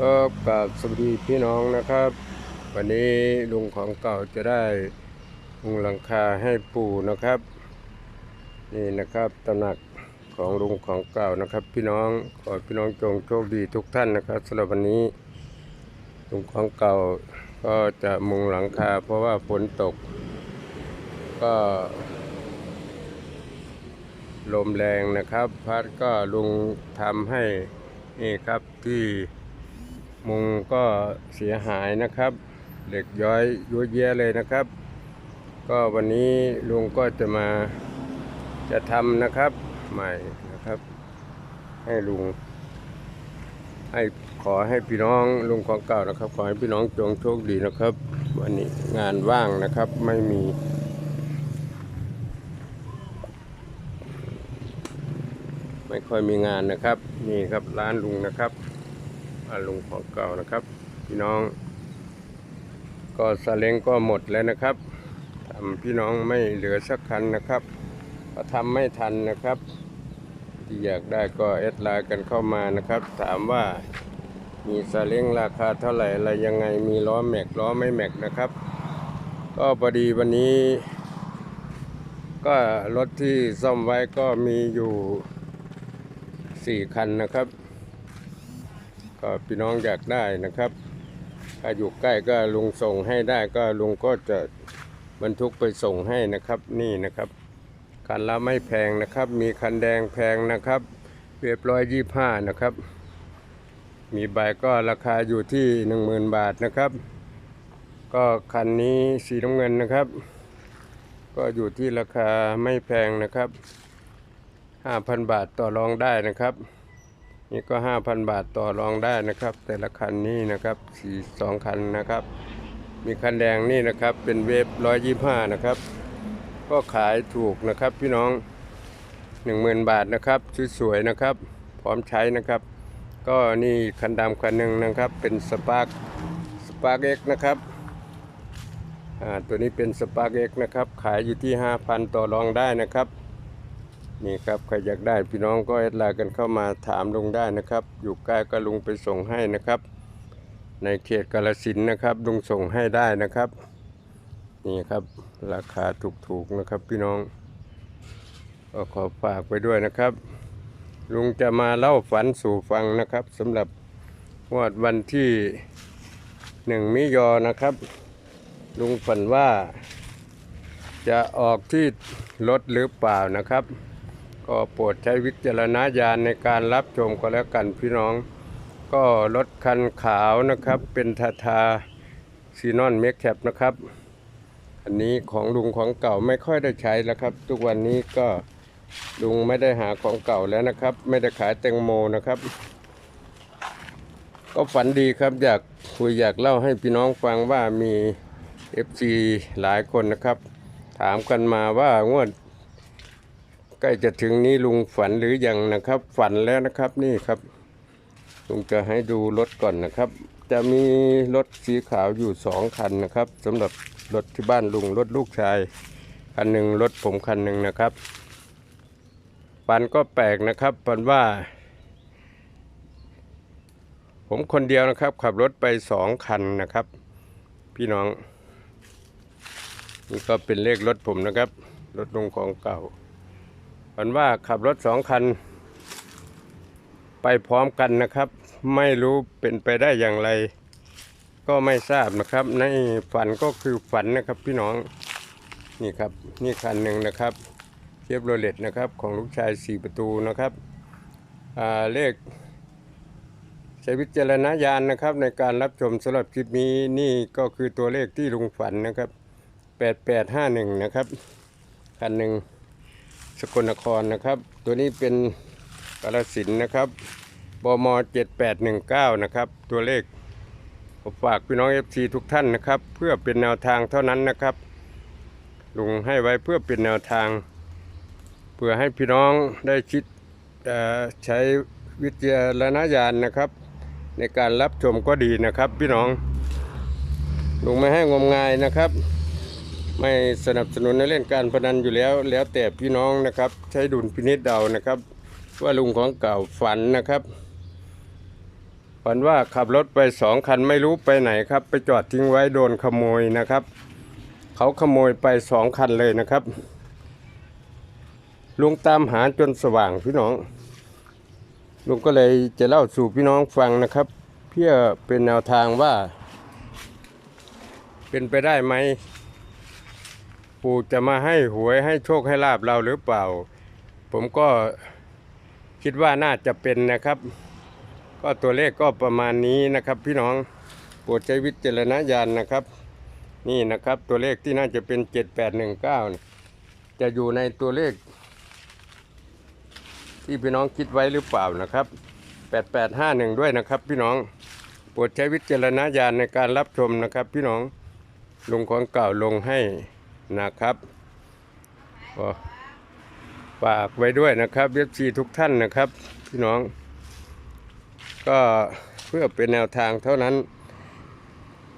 ก็กราบสวัสดีพี่น้องนะครับ วันนี้ลุงของเก่าจะได้มุงหลังคาให้ปู่นะครับ นี่นะครับตำหนักของลุงของเก่านะครับ พี่น้องขอพี่น้องจงโชคดีทุกท่านนะครับสำหรับวันนี้ลุงของเก่าก็จะมุงหลังคา เพราะว่าฝนตก ก็ลมแรงนะครับ พัดก็ลุงทำให้นี่ครับที่ มุงก็เสียหายนะครับ เหล็กย้อยยุ่ยแย่เลยนะครับ ก็วันนี้ลุงก็จะมาจะทำนะครับ ใหม่นะครับ ให้ลุง ให้ขอให้พี่น้องลุงของเก่านะครับ ขอให้พี่น้องจงโชคดีนะครับ วันนี้งานว่างนะครับไม่มีไม่ค่อยมีงานนะครับ นี่ครับร้านลุงนะครับ บ้าลุงของเก่านะครับ พี่น้อง ก็ซาเล้งก็หมดแล้วนะครับทำพี่น้องไม่เหลือสักคันนะครับก็ทำไม่ทันนะครับ ที่อยากได้ก็แอดไลน์กันเข้ามานะครับ ถามว่ามีซาเล้งราคาเท่าไหร่อะไรยังไงมีล้อแม็กล้อไม่แม็กนะครับ ก็พอดีวันนี้ ก็รถที่ซ่อมไว้ก็มีอยู่สี่คันนะครับ ก็พี่น้องอยากได้นะครับถ้าอยู่ใกล้ก็ลุงส่งให้ได้ก็ลุงก็จะบรรทุกไปส่งให้นะครับนี่นะครับ คันละไม่แพงนะครับ มีคันแดงแพงนะครับเรียบร้อยยี่ห้านะครับ มีใบก็ราคาอยู่ที่หนึ่งหมื่นบาทนะครับ ก็คันนี้สีน้ำเงินนะครับ ก็อยู่ที่ราคาไม่แพงนะครับห้าพันบาทต่อรองได้นะครับ นี่ก็ห้าพันบาทต่อรองได้นะครับ แต่ละคันนี้นะครับสี่สองคันนะครับ มีคันแดงนี่นะครับเป็นเวฟร้อยยี่ห้านะครับ ก็ขายถูกนะครับพี่น้องหนึ่งหมื่นบาทนะครับสวยๆนะครับ พร้อมใช้นะครับ ก็นี่คันดำคันหนึ่งนะครับ เป็นสปาร์คสปาร์คเอ็กนะครับตัวนี้เป็นสปาร์คเอ็กนะครับ ขายอยู่ที่ห้าพันต่อรองได้นะครับ นี่ครับใครอยากได้พี่น้องก็แอดไลน์กันเข้ามาถามลุงได้นะครับ อยู่ใกล้ก็ลุงไปส่งให้นะครับ ในเขตกาลสินนะครับลุงส่งให้ได้นะครับ นี่ครับราคาถูกๆนะครับพี่น้องก็ขอฝากไปด้วยนะครับ ลุงจะมาเล่าฝันสู่ฟังนะครับสำหรับวดวันที่หนึ่งมิยอนะครับ ลุงฝันว่าจะออกที่รถหรือเปล่านะครับ ก็โปรดใช้วิจารณญาณในการรับชมก็แล้วกันพี่น้อง ก็รถคันขาวนะครับ เป็นทาทาซีนอนเมคแคปนะครับอันนี้ของลุงของเก่าไม่ค่อยได้ใช้แล้วครับ ทุกวันนี้ก็ลุงไม่ได้หาของเก่าแล้วนะครับ ไม่ได้ขายแตงโมนะครับ ก็ฝันดีครับอยากคุยอยากเล่าให้พี่น้องฟังว่ามี FC หลายคนนะครับ ถามกันมาว่างวด ใกล้จะถึงนี้ลุงฝันหรือยังนะครับ ฝันแล้วนะครับนี่ครับ ลุงจะให้ดูรถก่อนนะครับ จะมีรถสีขาวอยู่สองคันนะครับสำหรับรถที่บ้านลุงรถลูกชายคันหนึ่งรถผมคันหนึ่งนะครับปันก็แปลกนะครับปันว่า ผมคนเดียวนะครับ ขับรถไปสองคันนะครับ พี่น้อง นี่ก็เป็นเลขรถผมนะครับรถลุงของเก่า ฝันว่าขับรถสองคัน ไปพร้อมกันนะครับ ไม่รู้เป็นไปได้อย่างไร ก็ไม่ทราบนะครับ ในฝันก็คือฝันนะครับพี่น้องนี่ครับนี่คันหนึ่งนะครับเทียบโรเลตนะครับของลูกชายสี่ประตูนะครับเลขใช้วิจารณญาณนะครับ ในการรับชมสำหรับคลิปนี้นี่ก็คือตัวเลขที่ลุงฝันนะครับแปดแปดห้าหนึ่งนะครับคันหนึ่ง สกลนครนะครับ ตัวนี้เป็นกาลสินนะครับบม7819 นะครับ ตัวเลขผมฝากพี่น้อง FC ทุกท่านนะครับ เพื่อเป็นแนวทางเท่านั้นนะครับลุงให้ไว้เพื่อเป็นแนวทาง เพื่อให้พี่น้องได้คิดใช้วิจารณญาณนะครับ ในการรับชมก็ดีนะครับ พี่น้องลุงไม่ให้งมงายนะครับ ไม่สนับสนุนในเล่นการพนันอยู่แล้ว แล้วแต่พี่น้องนะครับ ใช้ดุลพินิจเดานะครับ ว่าลุงของเก่าฝันนะครับ ฝันว่าขับรถไปสองคันไม่รู้ไปไหนครับ ไปจอดทิ้งไว้โดนขโมยนะครับ เขาขโมยไปสองคันเลยนะครับ ลุงตามหาจนสว่างพี่น้อง ลุงก็เลยจะเล่าสู่พี่น้องฟังนะครับ เพื่อเป็นแนวทางว่า เป็นไปได้ไหม ปู่จะมาให้หวยให้โชคให้ลาบเราหรือเปล่า ผมก็คิดว่าน่าจะเป็นนะครับ ก็ตัวเลขก็ประมาณนี้นะครับ พี่น้องโปรดใช้วิจารณญาณนะครับ นี่นะครับตัวเลขที่น่าจะเป็น 7819 จะอยู่ในตัวเลข ที่พี่น้องคิดไว้หรือเปล่านะครับ 8851 ด้วยนะครับ พี่น้องโปรดใช้วิจารณญาณในการรับชมนะครับ พี่น้องลงของเก่าลงให้ นะครับก็ฝากไว้ด้วยนะครับเว็บซีทุกท่านนะครับพี่น้อง ก็เพื่อเป็นแนวทางเท่านั้น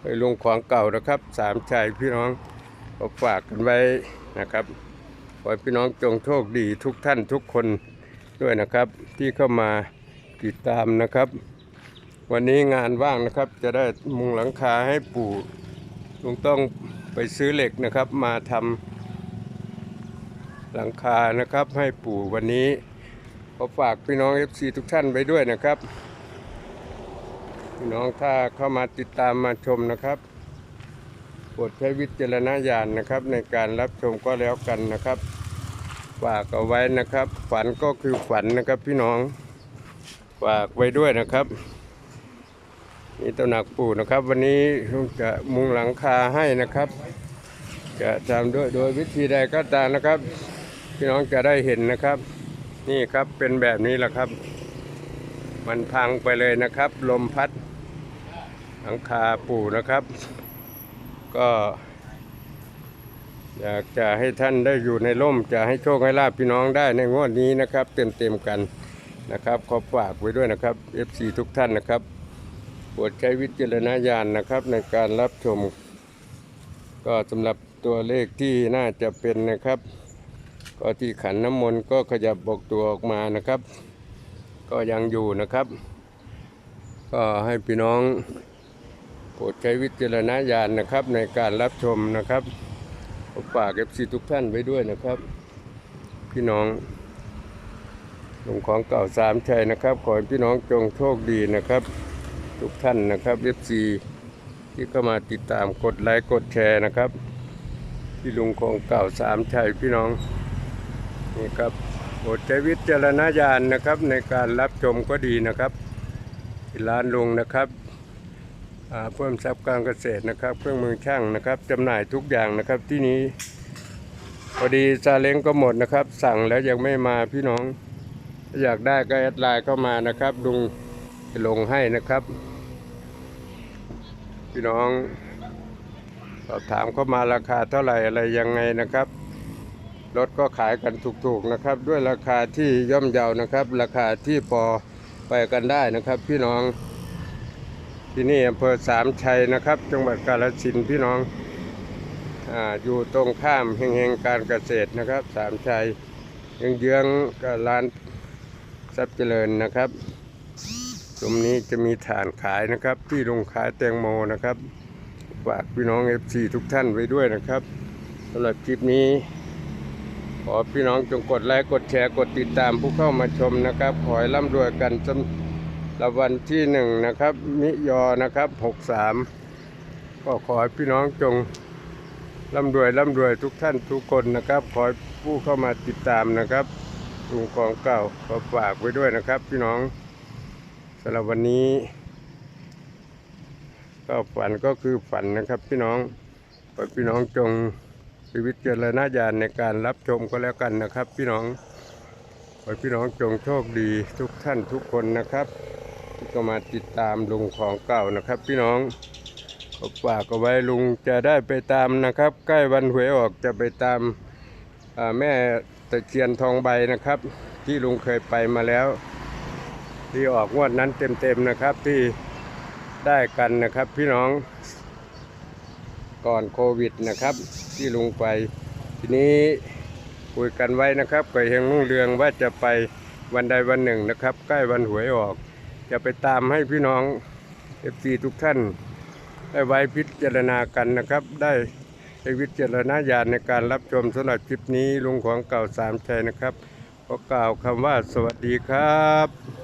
ให้ลงของเก่านะครับสามชายพี่น้องก็ฝากกันไว้นะครับขอให้พี่น้องจงโชคดีทุกท่านทุกคนด้วยนะครับที่เข้ามาติดตามนะครับ วันนี้งานว่างนะครับจะได้มุงหลังคาให้ปู่ลุงต้อง ไปซื้อเหล็กนะครับมาทำหลังคานะครับให้ปู่วันนี้ขอฝากพี่น้อง FC ทุกท่านไว้ด้วยนะครับ พี่น้องถ้าเข้ามาติดตามมาชมนะครับโปรดใช้วิจารณญาณนะครับ ในการรับชมก็แล้วกันนะครับฝากเอาไว้นะครับ ฝันก็คือฝันนะครับพี่น้องฝากไว้ด้วยนะครับ นี่ตำหนักปู่นะครับ วันนี้ลุงจะมุงหลังคาให้นะครับ จะทำด้วยโดยวิธีใดก็ตามนะครับพี่น้องจะได้เห็นนะครับ นี่ครับเป็นแบบนี้แหละครับ มันพังไปเลยนะครับ ลมพัดหลังคาปู่นะครับ ก็อยากจะให้ท่านได้อยู่ในร่ม จะให้โชคให้ลาบพี่น้องได้ในงวดนี้นะครับ เต็มๆกันนะครับ ขอฝากไว้ด้วยนะครับ FC ทุกท่านนะครับ ปรดใช้วิจารณญาณนะครับในการรับชม ก็สำหรับตัวเลขที่น่าจะเป็นนะครับ ก็ที่ขันน้ำมนต์ก็ขยับบอกตัวออกมานะครับ ก็ยังอยู่นะครับ ก็ให้พี่น้องโปรดใช้วิจารณญาณนะครับในการรับชมนะครับผมฝากเอฟซีทุกท่านไว้ด้วยนะครับ พี่น้องหลวงของเก่าสามชัยนะครับ ขอให้พี่น้องจงโชคดีนะครับ ทุกท่านนะครับเอฟซีที่เข้ามาติดตามกดไลค์กดแชร์นะครับ ที่ลุงของเก่าสามชัยพี่น้องนี่ครับโปรดใช้วิจารณญาณนะครับ ในการรับชมก็ดีนะครับร้านลุงนะครับเพิ่มทรัพย์การเกษตรนะครับ เครื่องมือช่างนะครับจำหน่ายทุกอย่างนะครับที่นี้พอดีซาเล้งก็หมดนะครับ สั่งแล้วยังไม่มาพี่น้อง อยากได้ก็แอดไลน์เข้ามานะครับลุง จะลงให้นะครับ พี่น้องสอบถามเข้ามาราคาเท่าไหร่อะไรยังไงนะครับรถก็ขายกันถูกๆนะครับ ด้วยราคาที่ย่อมเยานะครับ ราคาที่พอไปกันได้นะครับ พี่น้องที่นี่อำเภอสามชัยนะครับ จังหวัดกาฬสินธุ์พี่น้องอาอยู่ตรงข้ามแห่งๆการเกษตรนะครับ สามชัยเยื้องกับร้านทรัพย์เจริญนะครับ ตรงนี้จะมีฐานขายนะครับ ที่ลงขายแตงโมนะครับฝากพี่น้อง FC ทุกท่านไว้ด้วยนะครับสำหรับคลิปนี้ ขอพี่น้องจงกดไลค์กดแชร์กดติดตามผู้เข้ามาชมนะครับ ขอให้ร่ำรวยกันสำหรับวันที่หนึ่งนะครับ มิยอนะครับหกสามก็ขอให้พี่น้องจงร่ำรวยร่ำรวยทุกท่านทุกคนนะครับ ขอให้ผู้เข้ามาติดตามนะครับลุงของเก่าขอฝากไว้ด้วยนะครับ พี่น้องำหรับวันนี้ ก็ฝันก็คือฝันนะครับพี่น้องขอให้พี่น้องจงชีวิตเจริญญาณในการรับชมก็แล้วกันนะครับ พี่น้องขอให้พี่น้องจงโชคดีทุกท่านทุกคนนะครับที่ก็มาติดตามลุงของเก่านะครับ พี่น้องขอฝากเอาไว้ลุงจะได้ไปตามนะครับ ใกล้วันหวยออกจะไปตามแม่ตะเคียนทองใบนะครับ ที่ลุงเคยไปมาแล้ว ที่ออกงวดนั้นเต็มๆนะครับที่ได้กันนะครับพี่น้องก่อนโควิดนะครับ ที่ลุงไป ทีนี้คุยกันไว้นะครับกับเฮงรุ่งเรืองว่าจะไปวันใดวันหนึ่งนะครับ ใกล้วันหวยออก จะไปตามให้พี่น้อง FC ทุกท่าน ได้ไว้พิจารณากันนะครับ ได้ใช้วิจารณญาณในการรับชมสำหรับคลิปนี้ลุงของเก่าสามชัยนะครับขอกล่าวคำว่าสวัสดีครับ